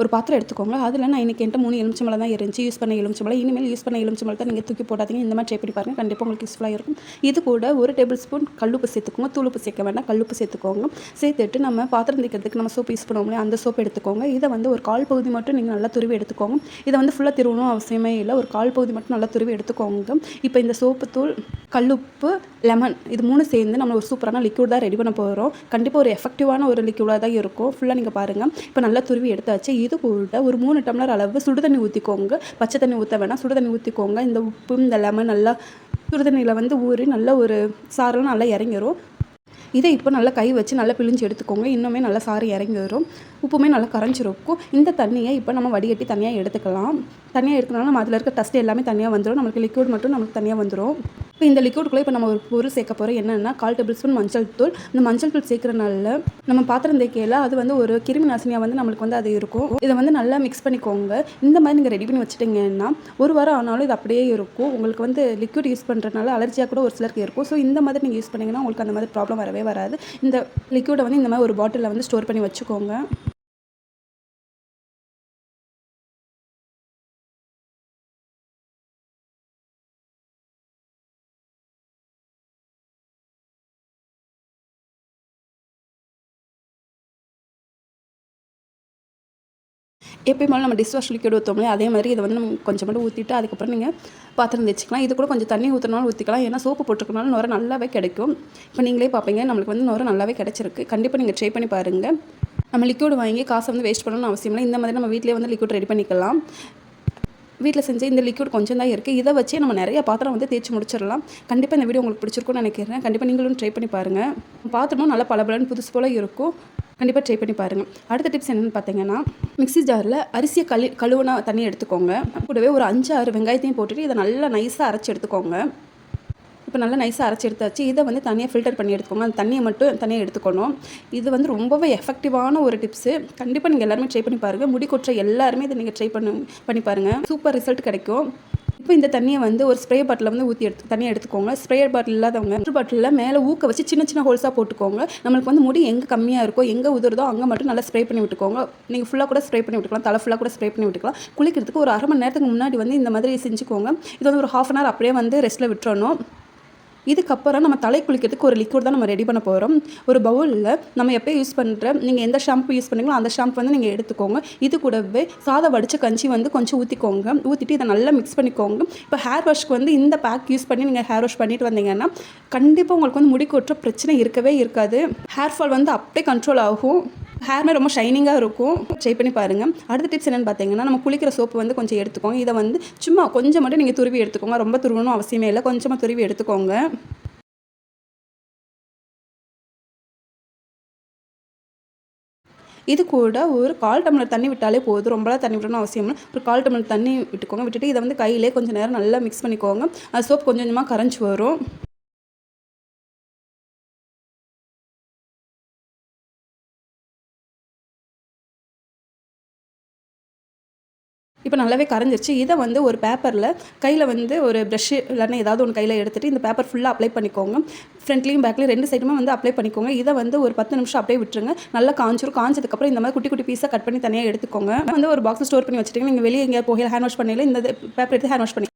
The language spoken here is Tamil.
ஒரு பாத்திரம் எடுத்துக்கோங்க அதில் நான் இன்றைக்கி என்கிட்ட மூணு எலுமிச்சம்பழம் தான் இருந்துச்சு. யூஸ் பண்ண எலுமிச்சம்பழம். இனிமேல் யூஸ் பண்ண எலுமிச்சம்பழத்தை நீங்கள் தூக்கி போடாதீங்க. இந்த மாதிரி ட்ரை பண்ணி பாருங்கள் கண்டிப்பாக உங்களுக்கு யூஸ்ஃபுல்லாக இருக்கும். இது கூட ஒரு டேபிள் ஸ்பூன் கல்லுப்பு சேர்த்துக்கோங்க. தூளுப்பு சேர்க்க வேண்டாம். கல்லுப்பு சேர்த்துக்கோங்க. சேர்த்துட்டு நம்ம பாத்திரம் தைக்கிறதுக்கு நம்ம சோப் யூஸ் பண்ணுவோம்ல அந்த சோப்பு எடுத்துக்கோங்க. இதை வந்து ஒரு கால் பகுதி மட்டும் நீங்கள் நல்லா துருவி எடுத்துக்கோங்க. இதை வந்து ஃபுல்லாக திருவணும் அவசியமே இல்லை. ஒரு கால் பகுதி மட்டும் நல்லா துருவி எடுத்துக்கோங்க. இப்போ இந்த சோப்பு தூள் கல்லுப்பு லெமன் இது மூணு சேர்ந்து நம்ம ஒரு சூப்பரான லிக்யூட் தான் ரெடி பண்ண போகிறோம் கண்டிப்பாக ஒரு எஃபெக்டிவான ஒரு லிக்யூடாக தான் இருக்கும். ஃபுல்லாக நீங்கள் பாருங்கள் இப்போ நல்லா துருவி எடுத்தாச்சு. இது கூட ஒரு மூணு டம்ளர் அளவு சுடு தண்ணி ஊற்றிக்கோங்க பச்சை தண்ணி ஊற்ற வேணாம். சுடு தண்ணி ஊற்றிக்கோங்க இந்த உப்பு இந்த லெமன் நல்லா சுடு தண்ணியில் வந்து ஊறி நல்ல ஒரு சாரெல்லாம் நல்லா இறங்கிடும் இதை இப்போ நல்லா கை வச்சு நல்லா பிழிஞ்சு எடுத்துக்கோங்க. இன்னுமே நல்லா சாறு இறங்கி வரும் உப்புமே நல்லா கரைஞ்சிருக்கும் இந்த தண்ணியை இப்போ நம்ம வடிகட்டி தனியாக எடுத்துக்கலாம். தனியாக எடுக்கனால நம்ம அதில் இருக்க டஸ்ட் எல்லாமே தனியாக வந்துடும் நம்மளுக்கு லிக்விட் மட்டும் நமக்கு தனியாக வந்துடும் இப்போ இந்த லிக்விட்குள்ளே இப்போ நம்ம ஒரு பொருள் சேர்க்க போகிறோம் என்னென்னா கால் டேபிள் ஸ்பூன் மஞ்சள் தூள். இந்த மஞ்சள் தூள் சேர்க்குறனால நம்ம பாத்திரம் தேக்கையில் அது வந்து ஒரு கிருமி நாசினியாக வந்து நம்மளுக்கு வந்து அது இருக்கும். இதை வந்து நல்லா மிக்ஸ் பண்ணிக்கோங்க. இந்த மாதிரி நீங்கள் ரெடி பண்ணி வச்சுட்டிங்கன்னா ஒரு வாரம் ஆனாலும் இது அப்படியே இருக்கும். உங்களுக்கு வந்து லிக்விட் யூஸ் பண்ணுறதுனால அலர்ஜியாக கூட ஒரு சிலருக்கு இருக்கும். ஸோ இந்த மாதிரி நீங்கள் யூஸ் பண்ணிங்கன்னா உங்களுக்கு அந்த மாதிரி ப்ராப்ளம் வரவே வராது. இந்த லிக்விடை வந்து இந்த மாதிரி ஒரு பாட்டிலில் வந்து ஸ்டோர் பண்ணி வச்சுக்கோங்க. எப்பயும் நம்ம டிஷ் வாஷ் லிக்விட் ஊற்றோம்லையே அதே மாதிரி இதை வந்து நம்ம கொஞ்சம் மட்டும் ஊற்றிட்டு அதுக்கப்புறம் நீங்கள் பாத்திரம் தேய்ச்சிக்கலாம். இது கூட கொஞ்சம் தண்ணி ஊற்றினாலும் ஊற்றிக்கலாம் ஏன்னா சோப்பு போட்டுருக்கனால நுர நல்லாவே கிடைக்கும். இப்போ நீங்களே பார்ப்பீங்க நம்மளுக்கு வந்து நுர நல்லாவே கிடச்சிருக்கு. கண்டிப்பாக நீங்கள் ட்ரை பண்ணி பாருங்கள் நம்ம லிக்விட் வாங்கி காசை வந்து வேஸ்ட் பண்ணணும்னு அவசியம் இல்லை. இந்த மாதிரி நம்ம வீட்டிலே வந்து லிக்விட் ரெடி பண்ணிக்கலாம். வீட்டில் செஞ்ச இந்த லிக்விட் கொஞ்சம் தான் இருக்குது இதை வச்சு நம்ம நிறைய பாத்திரம் வந்து தேய்ச்சி முடிச்சிடலாம். கண்டிப்பாக இந்த வீடியோ உங்களுக்கு பிடிச்சிருக்கும்னு நினைக்கிறேன். கண்டிப்பாக நீங்களும் ட்ரை பண்ணி பாருங்கள் பாத்திரமும் நல்லா பளபளன்னு புதுசு போல் இருக்கும். கண்டிப்பாக ட்ரை பண்ணி பாருங்கள் அடுத்த டிப்ஸ் என்னென்னு பார்த்தீங்கன்னா மிக்ஸி ஜாரில் அரிசியை கழு கழுவுனா தண்ணி எடுத்துக்கோங்க. கூடவே ஒரு அஞ்சு ஆறு வெங்காயத்தையும் போட்டுட்டு இதை நல்லா நைஸாக அரைச்சி எடுத்துக்கோங்க. இப்போ நல்லா நைஸாக அரைச்சி எடுத்தாச்சு. இதை வந்து தனியாக ஃபில்டர் பண்ணி எடுத்துக்கோங்க. அந்த தண்ணியை மட்டும் தனியாக எடுத்துக்கணும். இது வந்து ரொம்பவே எஃபெக்டிவான ஒரு டிப்ஸு கண்டிப்பாக நீங்கள் எல்லாருமே ட்ரை பண்ணி பாருங்கள் முடி கொற்ற எல்லாருமே இதை நீங்கள் ட்ரை பண்ணி பண்ணி பாருங்கள் சூப்பர் ரிசல்ட் கிடைக்கும். இப்போ இந்த தண்ணியை வந்து ஒரு ஸ்ப்ரே பாட்டில் வந்து ஊற்றி எடுத்து தண்ணியை எடுத்துக்கோங்க. ஸ்ப்ரே பாட்டில் இல்லாதவங்க ஸ்ப்ரே பாட்டிலில் மேலே ஊக்க வச்சு சின்ன சின்ன ஹோல்ஸாக போட்டுக்கோங்க. நம்மளுக்கு வந்து முடி எங்கே கம்மியாக இருக்கோ எங்கே உதுறதோ அங்கே மட்டும் நல்லா ஸ்ப்ரே பண்ணி விட்டுக்கோங்க. நீங்கள் ஃபுல்லாக கூட ஸ்ப்ரே பண்ணி விட்டுக்கலாம். தலை ஃபுல்லாக கூட ஸ்ப்ரே பண்ணி விட்டுக்கலாம். குளிக்கிறதுக்கு ஒரு அரை மணி நேரத்துக்கு முன்னாடி வந்து இந்த மாதிரி செஞ்சுக்கோங்க. இது வந்து ஒரு ஹாஃப் அன் ஹவர் அப்படியே வந்து ரெஸ்ட்டில் விட்டுறணும். இதுக்கப்புறம் நம்ம தலை குளிக்கிறதுக்கு ஒரு லிக்விட் தான் நம்ம ரெடி பண்ண போகிறோம் ஒரு பவுலில் நம்ம எப்போ யூஸ் பண்ணுற நீங்கள் எந்த ஷாம்பு யூஸ் பண்ணுங்களோ அந்த ஷாம்பு வந்து நீங்கள் எடுத்துக்கோங்க. இது கூடவே சாதம் வடித்த கஞ்சி வந்து கொஞ்சம் ஊற்றிக்கோங்க ஊற்றிட்டு இதை நல்லா மிக்ஸ் பண்ணிக்கோங்க. இப்போ ஹேர் வாஷ்க்கு வந்து இந்த பேக் யூஸ் பண்ணி நீங்கள் ஹேர் வாஷ் பண்ணிட்டு வந்தீங்கன்னா கண்டிப்பாக உங்களுக்கு வந்து முடி கொட்டுற பிரச்சனை இருக்கவே இருக்காது. ஹேர் ஃபால் வந்து அப்படியே கண்ட்ரோல் ஆகும். ஹேர்மே ரொம்ப ஷைனிங்காக இருக்கும். ட்ரை பண்ணி பாருங்கள் அடுத்த டிப்ஸ் என்னென்னு பார்த்தீங்கன்னா நம்ம குளிக்கிற சோப்பு வந்து கொஞ்சம் எடுத்துக்கோங்க. இதை வந்து சும்மா கொஞ்சம் மட்டும் நீங்கள் துருவி எடுத்துக்கோங்க. ரொம்ப துருவணும் அவசியமே இல்லை. கொஞ்சமாக துருவி எடுத்துக்கோங்க. இது கூட ஒரு கால் டம்ளர் தண்ணி விட்டாலே போதும். ரொம்பலாம் தண்ணி விடணும் அவசியம் இல்லை. ஒரு கால் டம்ளர் தண்ணி விட்டுக்கோங்க. விட்டுட்டு இதை வந்து கையிலே கொஞ்சம் நேரம் நல்லா மிக்ஸ் பண்ணிக்கோங்க. சோப் கொஞ்சம் கொஞ்சமாக கரைஞ்சி வரும். இப்போ நல்லாவே கரைஞ்சிருச்சு. இதை வந்து ஒரு பேப்பரில் கையில் வந்து ஒரு ப்ரஷ்ஷு இல்லைன்னா ஏதாவது ஒன்று கையில் எடுத்துகிட்டு இந்த பேப்பர் ஃபுல்லாக அப்ளை பண்ணிக்கோங்க. ஃப்ரண்ட்லேயும் பேக்லேயும் ரெண்டு சைடுமே வந்து அப்ளை பண்ணிக்கோங்க. இதை வந்து ஒரு பத்து நிமிஷம் அப்படியே விட்டுருங்க. நல்லா காஞ்சிரும். காஞ்சதுக்கப்புறம் இந்த மாதிரி குட்டி குட்டி பீஸாக கட் பண்ணி தனியாக எடுத்துக்கோங்க. வந்து ஒரு பாக்ஸ் ஸ்டோர் பண்ணி வச்சுட்டிங்க நீங்கள் வெளியே எங்கேயா போகல ஹேண்ட் வாஷ் பண்ணல இந்த பேப்பர் எடுத்து ஹேண்ட் வாஷ் பண்ணி